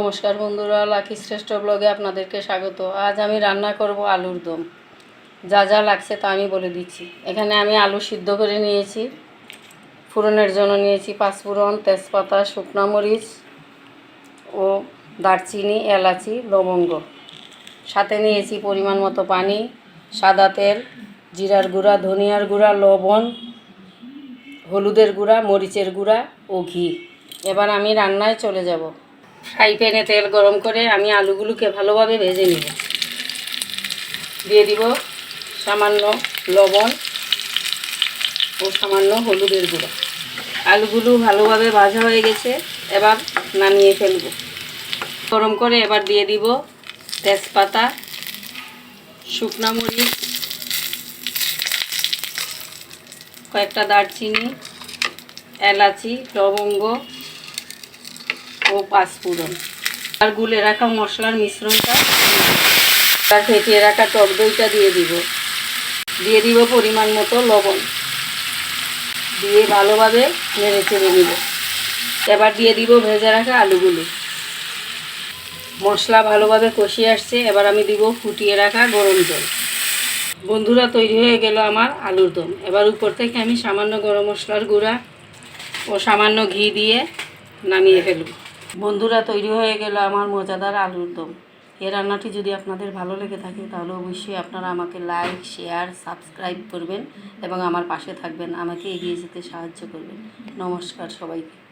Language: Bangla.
নমস্কার বন্ধুরা, লাকি শ্রেষ্ঠ ব্লগে আপনাদেরকে স্বাগত। আজ আমি রান্না করব আলুর দম। যা যা লাগছে তা আমি বলে দিচ্ছি। এখানে আমি আলু সিদ্ধ করে নিয়েছি, ফোড়নের জন্য নিয়েছি পাঁচফোড়ন, তেজপাতা, শুকনো মরিচ ও দারচিনি, এলাচি, লবঙ্গ। সাথে নিয়েছি পরিমাণ মতো পানি, সাদা তেল, জিরার গুঁড়া, ধনিয়ার গুঁড়া, লবণ, হলুদের গুঁড়া, মরিচের গুঁড়া ও ঘি। এবার আমি রান্নায় চলে যাব। ফ্রাই প্যানে তেল গরম করে আমি আলুগুলোকে ভালোভাবে ভেজে নিব। দিয়ে দিব সামান্য লবণ ও সামান্য হলুদের গুঁড়া। আলুগুলো ভালোভাবে ভাজা হয়ে গেছে, এবার নামিয়ে ফেলব। গরম করে এবার দিয়ে দিব তেজপাতা, শুকনা মরিচ, কয়েকটা দারচিনি, এলাচি, লবঙ্গ ও পাঁচফোড়ন আর গুলে রাখা মশলার মিশ্রণটা। আর ফেটিয়ে রাখা টক দইটা দিয়ে দিব। দিয়ে দিব পরিমাণ মতো লবণ। দিয়ে ভালোভাবে নেড়ে চেড়ে নিব। এবার দিয়ে দিব ভেজে রাখা আলুগুলো। মশলা ভালোভাবে কষিয়ে আসছে। এবার আমি দিব ফুটিয়ে রাখা গরম জল। বন্ধুরা, তৈরি হয়ে গেল আমার আলুর দম। এবার উপর থেকে আমি সামান্য গরম মশলার গুঁড়া ও সামান্য ঘি দিয়ে নামিয়ে ফেলব। বন্ধুরা তৈরি হয়ে গেল আমার মজাদার আলুর দম। এ রান্নাটি যদি আপনাদের ভালো লেগে থাকে, তাহলে অবশ্যই আপনারা আমাকে লাইক শেয়ার সাবস্ক্রাইব করবেন এবং আমার পাশে থাকবেন। আমাকে এগিয়ে যেতে সাহায্য করবেন। নমস্কার সবাইকে।